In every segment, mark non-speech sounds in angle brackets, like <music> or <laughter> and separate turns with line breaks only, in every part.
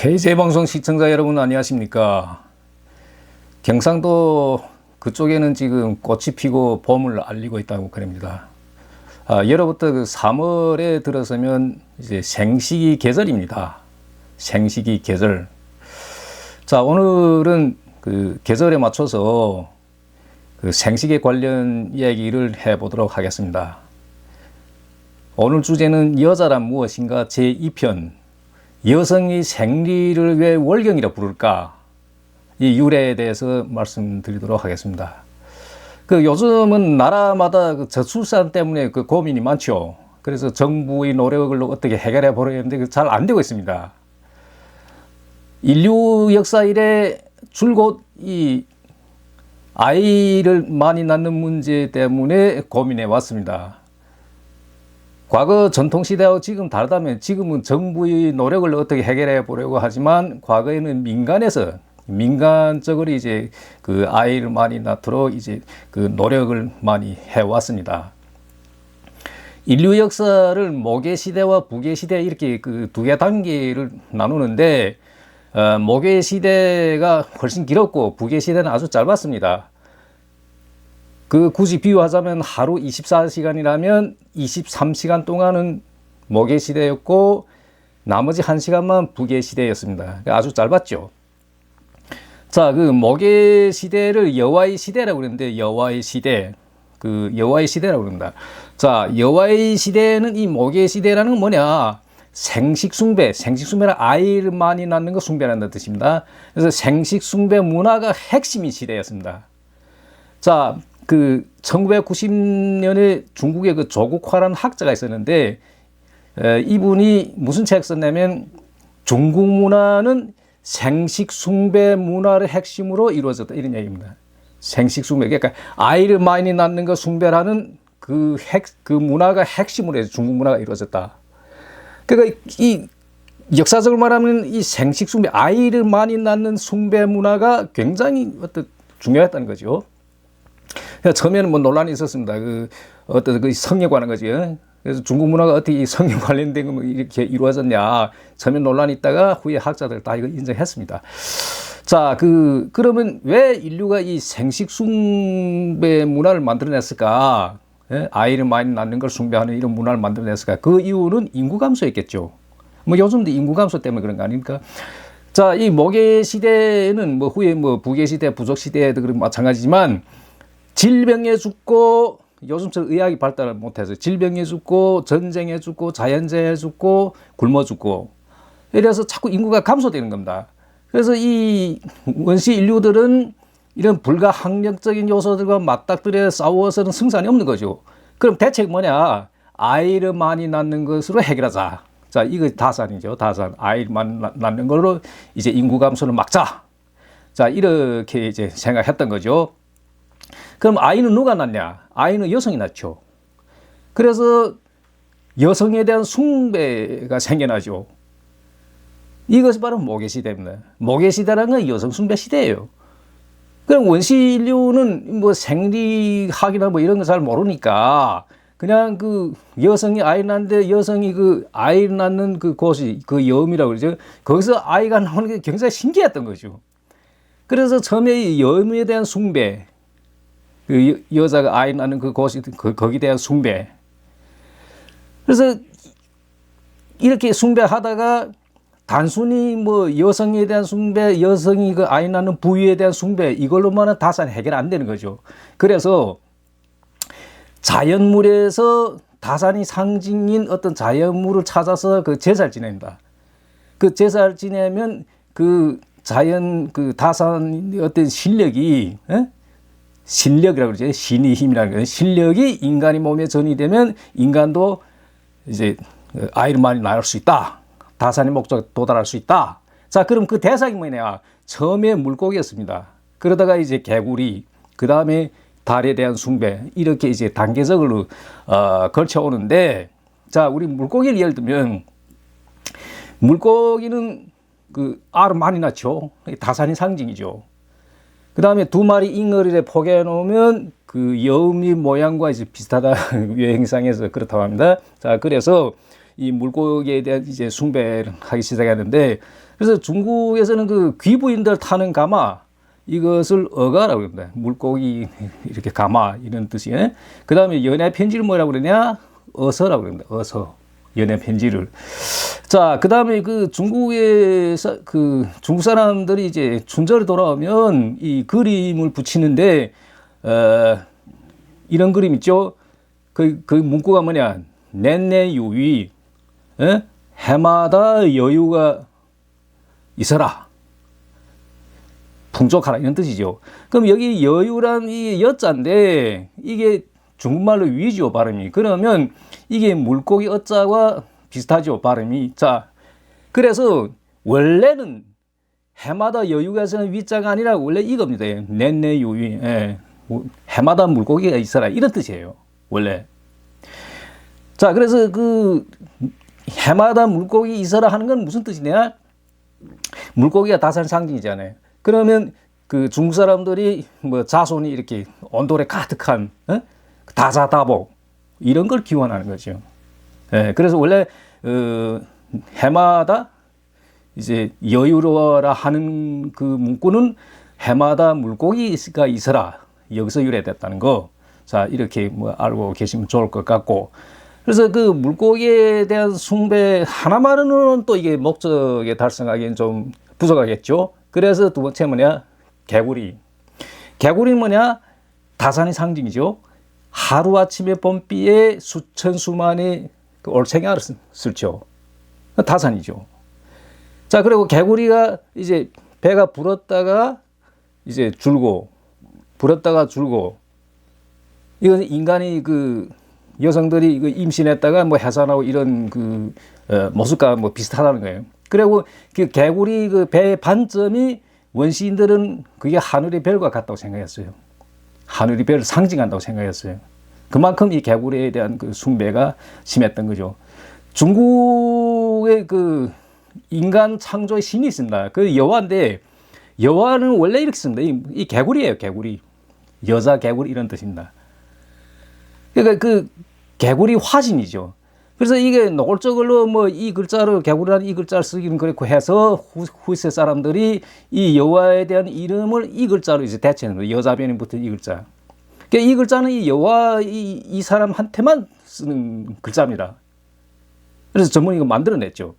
KJ방송 시청자 여러분 안녕하십니까. 경상도 그쪽에는 지금 꽃이 피고 봄을 알리고 있다고 그럽니다. 아, 예로부터 그 3월에 들어서면 이제 생식이 계절입니다. 생식이 계절. 자, 오늘은 그 계절에 맞춰서 그 생식에 관련 이야기를 해보도록 하겠습니다. 오늘 주제는 여자란 무엇인가 제2편 여성이 생리를 왜 월경이라 부를까? 이 유래에 대해서 말씀드리도록 하겠습니다. 그 요즘은 나라마다 그 저출산 때문에 그 고민이 많죠. 그래서 정부의 노력을 어떻게 해결해 보려는데 잘 안 되고 있습니다. 인류 역사 이래 줄곧 이 아이를 많이 낳는 문제 때문에 고민해 왔습니다. 과거 전통시대하고 지금 다르다면 지금은 정부의 노력을 어떻게 해결해 보려고 하지만 과거에는 민간에서 민간적으로 이제 그 아이를 많이 낳도록 이제 그 노력을 많이 해왔습니다. 인류 역사를 모계 시대와 부계 시대 이렇게 그 두 개 단계를 나누는데 어, 모계 시대가 훨씬 길었고 부계 시대는 아주 짧았습니다. 그 굳이 비유하자면 하루 24시간이라면 23시간 동안은 모계 시대였고 나머지 1시간만 부계 시대였습니다. 그러니까 아주 짧았죠. 자, 그 모계 시대를 여와의 시대라고 그러는데 여와의 시대. 그 여와의 시대라고 그럽니다. 자, 여와의 시대는 이 모계 시대라는 건 뭐냐? 생식 숭배, 생식 숭배는 아이를 많이 낳는 거 숭배라는 뜻입니다. 그래서 생식 숭배 문화가 핵심인 시대였습니다. 자, 그 1990년에 중국의 그 조국화라는 학자가 있었는데 에, 이분이 무슨 책 썼냐면 중국 문화는 생식 숭배 문화를 핵심으로 이루어졌다 이런 얘기입니다. 생식 숭배 그러니까 아이를 많이 낳는 거 숭배라는 그 핵 그 문화가 핵심으로 해서 중국 문화가 이루어졌다. 그러니까 이 역사적으로 말하면 이 생식 숭배 아이를 많이 낳는 숭배 문화가 굉장히 어떤 중요했다는 거죠. 처음에는 뭐 논란이 있었습니다. 그 어떤 그 성에 관한 거지. 그래서 중국 문화가 어떻게 성에 관련된 거 뭐 이렇게 이루어졌냐. 처음에 논란이 있다가 후에 학자들 다 이거 인정했습니다. 자, 그, 그러면 왜 인류가 이 생식 숭배 문화를 만들어냈을까? 예? 아이를 많이 낳는 걸 숭배하는 이런 문화를 만들어냈을까? 그 이유는 인구 감소였겠죠. 뭐 요즘도 인구 감소 때문에 그런 거 아닙니까? 자, 이 모계 시대는 뭐 후에 뭐 부계 시대, 부족 시대도 그런 마찬가지지만 질병에 죽고 요즘처럼 의학이 발달을 못해서 질병에 죽고 전쟁에 죽고 자연재해에 죽고 굶어 죽고 이래서 자꾸 인구가 감소되는 겁니다. 그래서 이 원시 인류들은 이런 불가항력적인 요소들과 맞닥뜨려 싸워서는 승산이 없는 거죠. 그럼 대책 뭐냐? 아이를 많이 낳는 것으로 해결하자. 자, 이거 다산이죠. 다산. 아이를 많이 낳는 걸로 이제 인구 감소를 막자. 자, 이렇게 이제 생각했던 거죠. 그럼 아이는 누가 낳냐? 아이는 여성이 낳죠. 그래서 여성에 대한 숭배가 생겨나죠. 이것이 바로 모계시대입니다. 모계시대라는 건 여성 숭배 시대예요. 그럼 원시 인류는 뭐 생리학이나 뭐 이런 거 잘 모르니까 그냥 그 여성이 아이 낳는데 여성이 그 아이 낳는 그 곳이 그 여음이라고 그러죠. 거기서 아이가 나오는 게 굉장히 신기했던 거죠. 그래서 처음에 여음에 대한 숭배, 그 여, 자가 아이 낳는 그 곳이 그, 거기에 대한 숭배. 그래서 이렇게 숭배하다가 단순히 뭐 여성에 대한 숭배, 여성이 그 아이 낳는 부위에 대한 숭배 이걸로만은 다산 해결 안 되는 거죠. 그래서 자연물에서 다산이 상징인 어떤 자연물을 찾아서 그 제사를 지냅니다. 그 제사를 지내면 그 자연 그 다산 어떤 실력이 에? 실력이라고 그러죠. 신의 힘이라는 거예요. 실력이 인간의 몸에 전이되면 인간도 이제 아이를 많이 낳을 수 있다. 다산의 목적 도달할 수 있다. 자, 그럼 그 대상이 뭐냐? 처음에 물고기였습니다. 그러다가 이제 개구리, 그 다음에 달에 대한 숭배, 이렇게 이제 단계적으로, 어, 걸쳐 오는데, 자, 우리 물고기를 예를 들면, 물고기는 그 알을 많이 낳죠. 다산의 상징이죠. 그 다음에 두 마리 잉어리를 포개해 놓으면 그 여음이 모양과 이제 비슷하다 <laughs> 유행상에서 그렇다고 합니다. 자, 그래서 이 물고기에 대한 이제 숭배를 하기 시작했는데 그래서 중국에서는 그 귀부인들 타는 가마 이것을 어가라고 그럽니다. 물고기 <laughs> 이렇게 가마 이런 뜻이에요. 그 다음에 연애 편지를 뭐라고 그러냐? 어서라고 그럽니다. 어서. 연애 편지를. 자, 그 다음에 그 중국에서 그 중국 사람들이 이제 춘절에 돌아오면 이 그림을 붙이는데, 어, 이런 그림 있죠? 그, 그 문구가 뭐냐? 내내 유위, 에? 해마다 여유가 있어라. 풍족하라 이런 뜻이죠. 그럼 여기 여유란 이 여자인데 이게 중국말로 위죠 발음이. 그러면 이게 물고기 어자와 비슷하죠 발음이. 자, 그래서 원래는 해마다 여유가 있는 위자가 아니라 원래 이겁니다. 내내 유위. 예. 해마다 물고기가 있어라 이런 뜻이에요. 원래. 자, 그래서 그 해마다 물고기 있어라 하는 건 무슨 뜻이냐? 물고기가 다산 상징이잖아요. 그러면 그 중국 사람들이 뭐 자손이 이렇게 온돌에 가득한 어? 다자다복 이런 걸 기원하는 거죠. 예, 그래서 원래 어, 해마다 이제 여유로워라 하는 그 문구는 해마다 물고기가 있어라 여기서 유래됐다는 거. 자 이렇게 뭐 알고 계시면 좋을 것 같고. 그래서 그 물고기에 대한 숭배 하나만으로는 또 이게 목적에 달성하기엔 좀 부족하겠죠. 그래서 두 번째 뭐냐? 개구리. 개구리는 뭐냐? 다산의 상징이죠. 하루아침에 봄비에 수천 수만의 그 올챙이를 쓸죠. 다산이죠. 자, 그리고 개구리가 이제 배가 불었다가 이제 줄고, 불었다가 줄고, 이건 인간이 그 여성들이 그 임신했다가 뭐 해산하고 이런 그 어, 모습과 뭐 비슷하다는 거예요. 그리고 그 개구리 그 배의 반점이 원시인들은 그게 하늘의 별과 같다고 생각했어요. 하늘의 별을 상징한다고 생각했어요. 그만큼 이 개구리에 대한 그 숭배가 심했던 거죠. 중국의 그 인간 창조의 신이 있습니다. 그 여화인데 여화는 원래 이렇게 씁니다. 이, 이 개구리예요, 개구리. 여자 개구리 이런 뜻입니다. 그러니까 그 개구리 화신이죠. 그래서 이게 노골적으로 뭐 이 글자를 개구리라는 이 글자를 쓰기는 그렇고 해서 후, 후세 사람들이 이 여호와에 대한 이름을 이 글자로 이제 대체하는 거예요. 여자 변이 붙은 이 글자. 그러니까 이 글자는 이 여호와 이, 이 사람한테만 쓰는 글자입니다. 그래서 이거 만들어냈죠.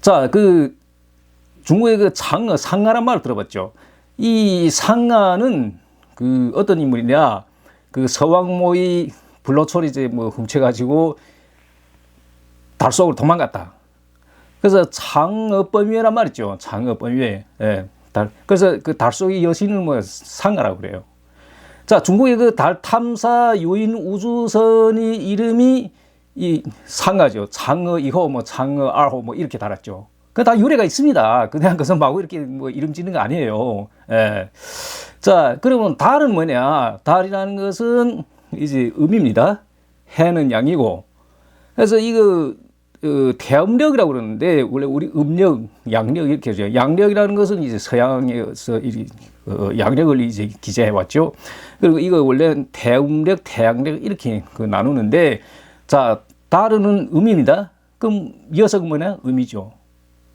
자, 그 중국의 그 장어, 상가란 말을 들어봤죠. 이 상가는 그 어떤 인물이냐, 그 서왕모의 이제 뭐 훔쳐가지고 달 속으로 도망갔다. 그래서 장어범위란 말이죠. 장어범위. 예. 달. 그래서 그 달 속의 여신을 뭐 상가라고 그래요. 자, 중국의 그 달 탐사 유인 우주선이 이름이 이 상가죠. 장어 2호, 뭐 장어 2호 뭐 이렇게 달았죠. 그 다 유래가 있습니다. 그냥 그것은 막 이렇게 뭐 이름 짓는 거 아니에요. 예. 자, 그러면 달은 뭐냐? 달이라는 것은 이제 음입니다. 해는 양이고. 그래서 이거 어, 태음력이라고 그러는데 원래 우리 음력, 양력 이렇게 하죠. 양력이라는 것은 이제 서양에서 이 어, 양력을 이제 기재해 왔죠. 그리고 이거 원래 태음력, 태양력 이렇게 그 나누는데 자 달은 음입니다. 그럼 여성은 뭐냐? 음이죠.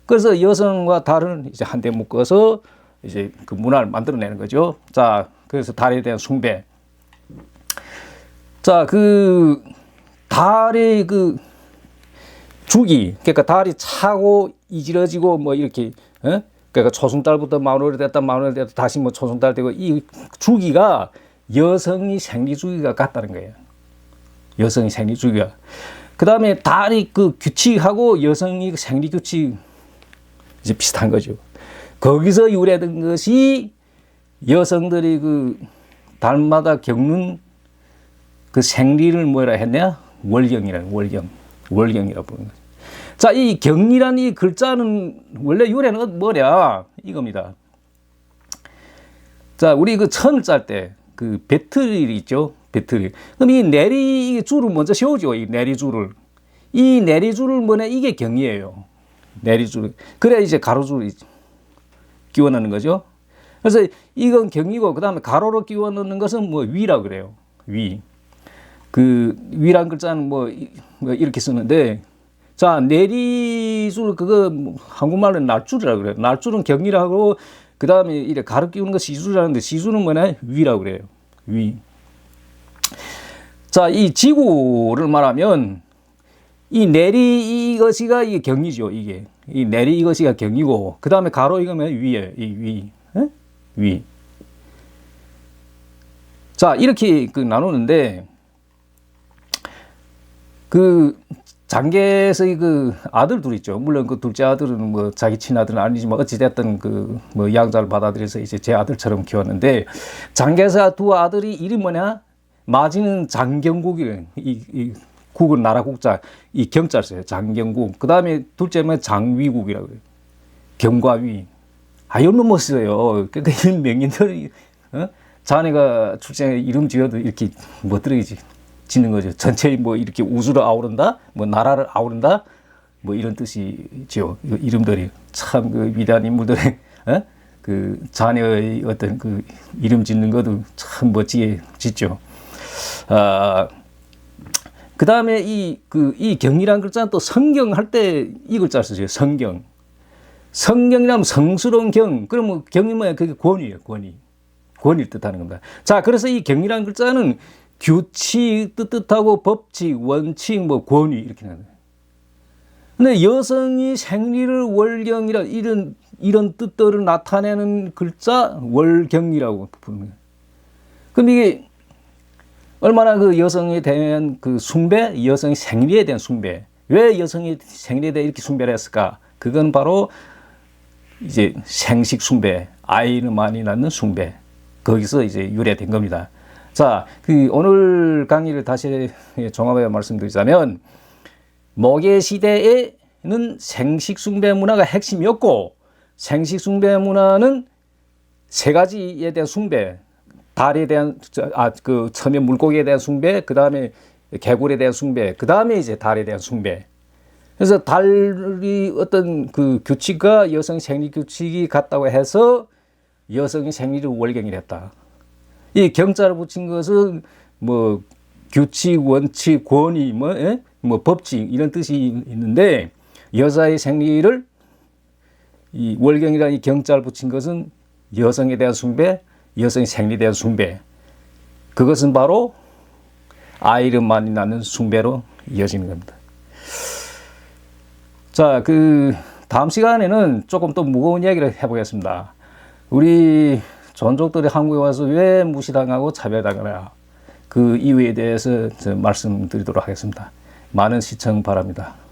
그래서 여성과 달은 이제 한데 묶어서 이제 그 문화를 만들어내는 거죠. 자, 그래서 달에 대한 숭배. 자, 그 달의 그 주기, 그러니까 달이 차고 이지러지고 뭐 이렇게, 어? 그러니까 초승달부터 마늘이 됐다 마늘이 됐다 다시 뭐 초승달 되고 이 주기가 여성이 생리 주기가 같다는 거예요. 여성이 생리 주기가. 그 다음에 달이 그 규칙하고 여성이 생리 규칙 이제 비슷한 거죠. 거기서 유래된 것이 여성들이 그 달마다 겪는 그 생리를 뭐라 했냐? 월경이라는 월경. 월경이라고 부르는 거죠. 자, 이 경이라는 이 글자는 원래 유래는 뭐냐? 이겁니다. 자, 우리 그 천을 짤 때 그 배틀이 있죠? 배틀이. 그럼 이 내리 줄을 먼저 세우죠. 이 내리 줄을. 이 내리 줄을 뭐냐? 이게 경이에요. 내리 줄. 그래야 이제 가로 줄이 끼워 넣는 거죠. 그래서 이건 경이고, 그 다음에 가로로 끼워 넣는 것은 뭐 위라 그래요. 위. 그 위란 글자는 뭐, 이- 뭐 이렇게 쓰는데 자 내리줄 그거 뭐 한국말로 날줄이라 그래요. 날줄은 경이라고 그 다음에 이래 가르 끼우는 거 시줄이라는데 시줄은 뭐냐 위라고 그래요. 위. 자 이 지구를 말하면 이 내리 이것이가 이게 경이죠. 이게 이 내리 이것이가 경이고 그 다음에 가로 이거면 위에 이 위. 에? 위. 자 이렇게 그 나누는데 그 장계에서의 그 아들 둘 있죠. 물론 그 둘째 아들은 뭐 자기 친아들은 아니지만 어찌됐든 그 뭐 양자를 받아들여서 이제 제 아들처럼 키웠는데 장계사 두 아들이 이름 뭐냐? 마지는 장경국이래. 이, 이 국은 나라 국자 이 경자 써요. 장경국. 그 다음에 둘째면 장위국이라고 그래요. 경과위. 아, 이런 못 써요. 그러니까 이런 명인들이, 어? 자네가 출생에 이름 지어도 이렇게 멋들어지지. 짓는 거죠. 전체 뭐 이렇게 우주를 아우른다? 뭐 나라를 아우른다? 뭐 이런 뜻이죠. 이 이름들이. 참 그 위대한 인물들의, <laughs> 어? 그 자녀의 어떤 그 이름 짓는 것도 참 멋지게 짓죠. 아, 그 다음에 이, 그, 이 경이란 글자는 또 성경 할 때 이 글자를 쓰죠. 성경. 성경이라면 성스러운 경. 그러면 경이 뭐야? 그게 권위예요, 권위. 권위를 뜻하는 겁니다. 자, 그래서 이 경이라는 글자는 규칙 뜻하고 법칙, 원칙, 뭐 권위 이렇게 나와요. 근데 여성이 생리를 월경이라 이런 이런 뜻들을 나타내는 글자 월경이라고 부르는 거예요. 그럼 이게 얼마나 그 여성에 대한 그 숭배, 여성의 생리에 대한 숭배. 왜 여성이 생리에 대해 이렇게 숭배를 했을까? 그건 바로 이제 생식 숭배, 아이를 많이 낳는 숭배. 거기서 이제 유래된 겁니다. 자, 그 오늘 강의를 다시 종합해 말씀드리자면 모계 시대에는 생식 숭배 문화가 핵심이었고 생식 숭배 문화는 세 가지에 대한 숭배, 달에 대한 아 그 처음에 물고기에 대한 숭배, 그 다음에 개굴에 대한 숭배, 그 다음에 이제 달에 대한 숭배. 그래서 달이 어떤 그 규칙과 여성 생리 규칙이 같다고 해서 여성의 생리를 월경이라 했다. 이 경자를 붙인 것은 뭐 규칙, 원칙, 권위, 뭐, 예? 뭐 법칙 이런 뜻이 있는데 여자의 생리를 이 월경이라는 이 경자를 붙인 것은 여성에 대한 숭배, 여성의 생리에 대한 숭배. 그것은 바로 아이를 많이 낳는 숭배로 이어지는 겁니다. 자, 그 다음 시간에는 조금 또 무거운 이야기를 해보겠습니다. 우리 전족들이 한국에 와서 왜 무시당하고 차별당하냐 그 이유에 대해서 저 말씀드리도록 하겠습니다. 많은 시청 바랍니다.